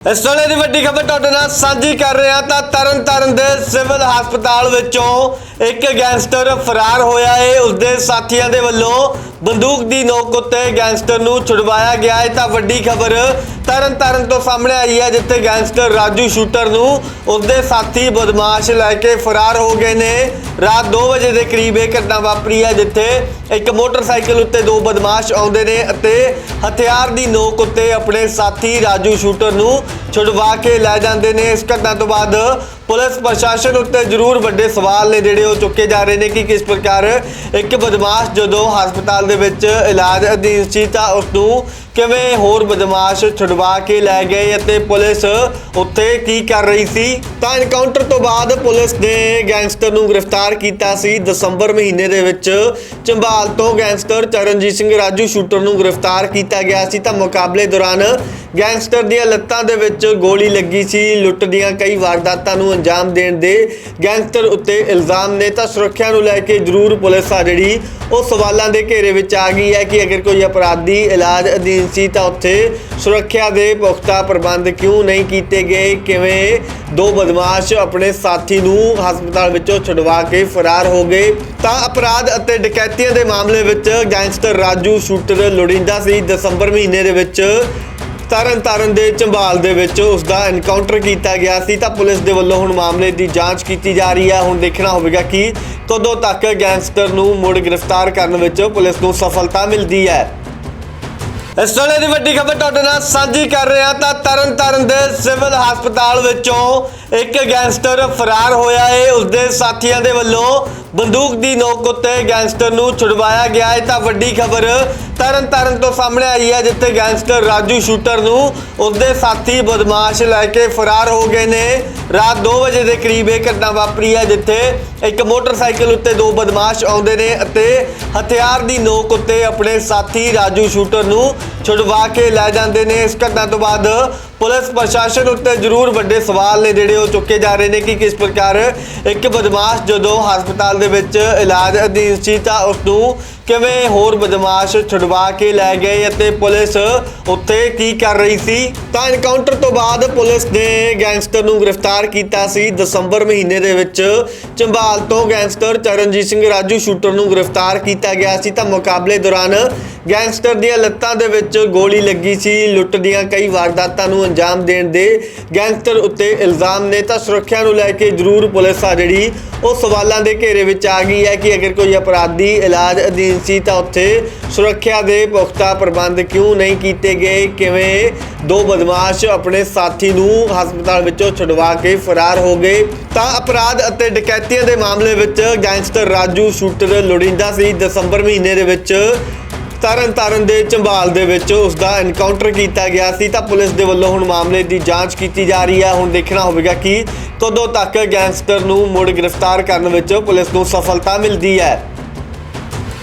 ਇਸ ਵੇਲੇ ਦੀ ਵੱਡੀ ਖਬਰ ਤੁਹਾਡੇ ਨਾਲ ਸਾਂਝੀ ਕਰ ਰਹੇ ਹਾਂ ਤਾਂ ਤਰਨ ਤਾਰਨ ਦੇ ਸਿਵਲ ਹਸਪਤਾਲ ਵਿੱਚੋਂ ਇੱਕ ਗੈਂਗਸਟਰ ਫਰਾਰ ਹੋਇਆ ਹੈ ਉਸਦੇ ਸਾਥੀਆਂ ਦੇ ਵੱਲੋਂ ਬੰਦੂਕ ਦੀ ਨੋਕ ਉੱਤੇ ਗੈਂਗਸਟਰ ਨੂੰ ਛੁਡਵਾਇਆ ਗਿਆ ਹੈ ਤਾਂ ਵੱਡੀ ਖਬਰ ਤਰਨ ਤਾਰਨ ਤੋਂ ਸਾਹਮਣੇ ਆਈ ਹੈ ਜਿੱਥੇ ਗੈਂਗਸਟਰ ਰਾਜੂ ਸ਼ੂਟਰ ਨੂੰ ਉਸਦੇ ਸਾਥੀ ਬਦਮਾਸ਼ ਲੈ ਕੇ ਫਰਾਰ ਹੋ ਗਏ ਨੇ। ਰਾਤ 2 ਵਜੇ ਦੇ ਕਰੀਬ ਇਹ ਘਟਨਾ ਵਾਪਰੀ ਹੈ ਜਿੱਥੇ ਇੱਕ ਮੋਟਰਸਾਈਕਲ ਉੱਤੇ ਦੋ ਬਦਮਾਸ਼ ਆਉਂਦੇ ਨੇ ਅਤੇ ਹਥਿਆਰ ਦੀ ਨੋਕ ਉੱਤੇ ਆਪਣੇ ਸਾਥੀ ਰਾਜੂ ਸ਼ੂਟਰ ਨੂੰ ਛੁਡਵਾ ਕੇ ਲੈ ਜਾਂਦੇ ਨੇ। ਇਸ ਘਟਨਾ ਤੋਂ ਬਾਅਦ ਪੁਲਿਸ ਪ੍ਰਸ਼ਾਸਨ ਉੱਤੇ ਜ਼ਰੂਰ ਵੱਡੇ ਸਵਾਲ ਨੇ ਜਿਹੜੇ ਉਹ ਚੁੱਕੇ ਜਾ ਰਹੇ ਨੇ ਕਿ ਕਿਸ ਪ੍ਰਕਾਰ ਇੱਕ ਬਦਮਾਸ਼ ਜਦੋਂ ਹਸਪਤਾਲ ਦੇ ਵਿੱਚ ਇਲਾਜ ਅਧੀਨ ਸੀ ਤਾਂ ਉਸ ਨੂੰ ਕਿਵੇਂ ਹੋਰ ਬਦਮਾਸ਼ ਛੁਡਵਾ ਕੇ ਲੈ ਗਏ ਅਤੇ ਪੁਲਿਸ ਉੱਥੇ ਕੀ ਕਰ ਰਹੀ ਸੀ? ਤਾਂ ਐਨਕਾਊਂਟਰ ਤੋਂ ਬਾਅਦ ਪੁਲਿਸ ਨੇ ਗੈਂਗਸਟਰ ਨੂੰ ਗ੍ਰਿਫਤਾਰ ਕੀਤਾ ਸੀ। ਦਸੰਬਰ ਮਹੀਨੇ ਦੇ ਵਿੱਚ ਚੰਬਾਲ ਤੋਂ ਗੈਂਗਸਟਰ ਚਰਨਜੀਤ ਸਿੰਘ ਰਾਜੂ ਸ਼ੂਟਰ ਨੂੰ ਗ੍ਰਿਫਤਾਰ ਕੀਤਾ ਗਿਆ ਸੀ। ਤਾਂ ਮੁਕਾਬਲੇ ਦੌਰਾਨ ਗੈਂਗਸਟਰ ਦੀਆਂ ਲੱਤਾਂ ਦੇ ਵਿੱਚ ਗੋਲੀ ਲੱਗੀ ਸੀ ਲੁੱਟ ਦੀਆਂ ਕਈ ਵਾਰਦਾਤਾਂ ਨੂੰ ਅੰਜਾਮ ਦੇਣ ਦੇ ਗੈਂਗਸਟਰ ਉੱਤੇ ਇਲਜ਼ਾਮ ਨੇ। ਤਾਂ ਸੁਰੱਖਿਆ ਨੂੰ ਲੈ ਕੇ ਜ਼ਰੂਰ ਪੁਲਿਸ ਆ ਜਿਹੜੀ, ਉਹ ਸਵਾਲਾਂ ਦੇ ਘੇਰੇ ਵਿੱਚ ਆ ਗਈ ਹੈ ਕਿ ਅਗਰ ਕੋਈ ਅਪਰਾਧੀ ਇਲਾਜ ਅਧੀਨ ਸੀ ਤਾਂ ਉੱਥੇ ਸੁਰੱਖਿਆ ਦੇ ਪੁਖਤਾ ਪ੍ਰਬੰਧ ਕਿਉਂ ਨਹੀਂ ਕੀਤੇ ਗਏ? ਕਿਵੇਂ ਦੋ ਬਦਮਾਸ਼ ਆਪਣੇ ਸਾਥੀ ਨੂੰ ਹਸਪਤਾਲ ਵਿੱਚੋਂ ਛੁਡਵਾ ਕੇ ਫਰਾਰ ਹੋ ਗਏ? ਤਾਂ ਅਪਰਾਧ ਅਤੇ ਡਕੈਤੀਆਂ ਦੇ ਮਾਮਲੇ ਵਿੱਚ ਗੈਂਗਸਟਰ ਰਾਜੂ ਸ਼ੂਟਰ ਲੋੜੀਂਦਾ ਸੀ। ਦਸੰਬਰ ਮਹੀਨੇ ਦੇ ਵਿੱਚ ਤਰਨ ਤਾਰਨ ਦੇ ਚੰਬਾਲ ਦੇ ਵਿੱਚ ਉਸ ਦਾ ਐਨਕਾਊਂਟਰ ਕੀਤਾ ਗਿਆ ਸੀ, ਤਾਂ ਪੁਲਿਸ ਦੇ ਵੱਲੋਂ ਹੁਣ ਮਾਮਲੇ ਦੀ ਜਾਂਚ ਕੀਤੀ ਜਾ ਰਹੀ ਹੈ। ਹੁਣ ਦੇਖਣਾ ਹੋਵੇਗਾ ਕਿ ਕਦੋਂ ਤੱਕ ਗੈਂਗਸਟਰ ਨੂੰ ਮੁੜ ਗ੍ਰਿਫਤਾਰ ਕਰਨ ਵਿੱਚ ਪੁਲਿਸ ਨੂੰ ਸਫਲਤਾ ਮਿਲਦੀ ਹੈ। ਇਸ ਵੇਲੇ ਦੀ ਵੱਡੀ ਖਬਰ ਤੁਹਾਡੇ ਨਾਲ ਸਾਂਝੀ ਕਰ ਰਹੇ ਹਾਂ ਤਾਂ ਤਰਨ ਤਾਰਨ ਦੇ ਸਿਵਲ ਹਸਪਤਾਲ ਵਿੱਚੋਂ ਇੱਕ ਗੈਂਗਸਟਰ ਫਰਾਰ ਹੋਇਆ ਹੈ ਉਸਦੇ ਸਾਥੀਆਂ ਦੇ ਵੱਲੋਂ ਬੰਦੂਕ ਦੀ ਨੋਕ ਉੱਤੇ ਗੈਂਗਸਟਰ ਨੂੰ ਛੁਡਵਾਇਆ ਗਿਆ ਹੈ। ਤਾਂ ਵੱਡੀ ਖਬਰ ਤਰਨ ਤਾਰਨ ਤੋਂ ਸਾਹਮਣੇ ਆਈ ਹੈ, ਜਿੱਥੇ ਗੈਂਗਸਟਰ ਰਾਜੂ ਸ਼ੂਟਰ ਨੂੰ ਉਸਦੇ ਸਾਥੀ ਬਦਮਾਸ਼ ਲੈ ਕੇ ਫਰਾਰ ਹੋ ਗਏ ਨੇ। ਰਾਤ 2 ਵਜੇ ਦੇ ਕਰੀਬ ਇਹ ਘਟਨਾ ਵਾਪਰੀ ਹੈ, ਜਿੱਥੇ ਇੱਕ ਮੋਟਰਸਾਈਕਲ ਉੱਤੇ ਦੋ ਬਦਮਾਸ਼ ਆਉਂਦੇ ਨੇ ਅਤੇ ਹਥਿਆਰ ਦੀ ਨੋਕ ਉੱਤੇ ਆਪਣੇ ਸਾਥੀ ਰਾਜੂ ਸ਼ੂਟਰ ਨੂੰ ਛੁਡਵਾ ਕੇ ਲੈ ਜਾਂਦੇ ਨੇ। ਇਸ ਘਟਨਾ ਤੋਂ ਬਾਅਦ ਪੁਲਿਸ ਪ੍ਰਸ਼ਾਸਨ ਉੱਤੇ ਜ਼ਰੂਰ ਵੱਡੇ ਸਵਾਲ ਨੇ ਜਿਹੜੇ ਉਹ ਚੁੱਕੇ ਜਾ ਰਹੇ ਨੇ ਕਿ ਕਿਸ ਪ੍ਰਕਾਰ ਇੱਕ ਬਦਮਾਸ਼ ਜਦੋਂ ਹਸਪਤਾਲ ਦੇ ਵਿੱਚ ਇਲਾਜ ਅਧੀਨ ਸੀ ਤਾਂ ਉਸ ਨੂੰ ਕਿਵੇਂ ਹੋਰ ਬਦਮਾਸ਼ ਛੁਡਵਾ ਕੇ ਲੈ ਗਏ ਅਤੇ ਪੁਲਿਸ ਉੱਥੇ ਕੀ ਕਰ ਰਹੀ ਸੀ? ਤਾਂ ਐਨਕਾਊਂਟਰ ਤੋਂ ਬਾਅਦ ਪੁਲਿਸ ਨੇ ਗੈਂਗਸਟਰ ਨੂੰ ਗ੍ਰਿਫਤਾਰ ਕੀਤਾ ਸੀ। ਦਸੰਬਰ ਮਹੀਨੇ ਦੇ ਵਿੱਚ ਚੰਬਾਲ ਤੋਂ ਗੈਂਗਸਟਰ ਚਰਨਜੀਤ ਸਿੰਘ ਰਾਜੂ ਸ਼ੂਟਰ ਨੂੰ ਗ੍ਰਿਫਤਾਰ ਕੀਤਾ ਗਿਆ ਸੀ। ਤਾਂ ਮੁਕਾਬਲੇ ਦੌਰਾਨ ਗੈਂਗਸਟਰ ਦੀਆਂ ਲੱਤਾਂ ਦੇ ਵਿੱਚ ਗੋਲੀ ਲੱਗੀ ਸੀ। ਲੁੱਟ ਦੀਆਂ ਕਈ ਵਾਰਦਾਤਾਂ ਨੂੰ ਅੰਜਾਮ ਦੇਣ ਦੇ ਗੈਂਗਸਟਰ ਉੱਤੇ ਇਲਜ਼ਾਮ ਨੇ। ਤਾਂ ਸੁਰੱਖਿਆ ਨੂੰ ਲੈ ਕੇ ਜ਼ਰੂਰ ਪੁਲਿਸ ਆ ਜਿਹੜੀ ਉਹ ਸਵਾਲਾਂ ਦੇ ਘੇਰੇ ਵਿੱਚ ਆ ਗਈ ਹੈ ਕਿ ਅਗਰ ਕੋਈ ਅਪਰਾਧੀ ਇਲਾਜ ਅਧੀਨ ਸੀ ਤਾਂ ਉੱਥੇ ਸੁਰੱਖਿਆ ਦੇ ਪੁਖਤਾ ਪ੍ਰਬੰਧ ਕਿਉਂ ਨਹੀਂ ਕੀਤੇ ਗਏ? ਕਿਵੇਂ ਦੋ ਬਦਮਾਸ਼ ਆਪਣੇ ਸਾਥੀ ਨੂੰ ਹਸਪਤਾਲ ਵਿੱਚੋਂ ਛੁਡਵਾ ਕੇ ਫਰਾਰ ਹੋ ਗਏ? ਤਾਂ ਅਪਰਾਧ ਅਤੇ ਡਕੈਤੀਆਂ ਦੇ ਮਾਮਲੇ ਵਿੱਚ ਗੈਂਗਸਟਰ ਰਾਜੂ ਸ਼ੂਟਰ ਲੋੜੀਂਦਾ ਸੀ ਦਸੰਬਰ ਮਹੀਨੇ ਦੇ ਵਿੱਚ ਤਰਨ ਤਾਰਨ ਦੇ ਚੰਬਾਲ ਦੇ ਵਿੱਚ ਉਸ ਦਾ ਐਨਕਾਊਂਟਰ ਕੀਤਾ ਗਿਆ ਸੀ। ਤਾਂ ਪੁਲਿਸ ਦੇ ਵੱਲੋਂ ਹੁਣ ਮਾਮਲੇ ਦੀ ਜਾਂਚ ਕੀਤੀ ਜਾ ਰਹੀ ਹੈ। ਹੁਣ ਦੇਖਣਾ ਹੋਵੇਗਾ ਕਿ ਕਦੋਂ ਤੱਕ ਗੈਂਗਸਟਰ ਨੂੰ ਮੁੜ ਗ੍ਰਿਫਤਾਰ ਕਰਨ ਵਿੱਚ ਪੁਲਿਸ ਨੂੰ ਸਫਲਤਾ ਮਿਲਦੀ ਹੈ।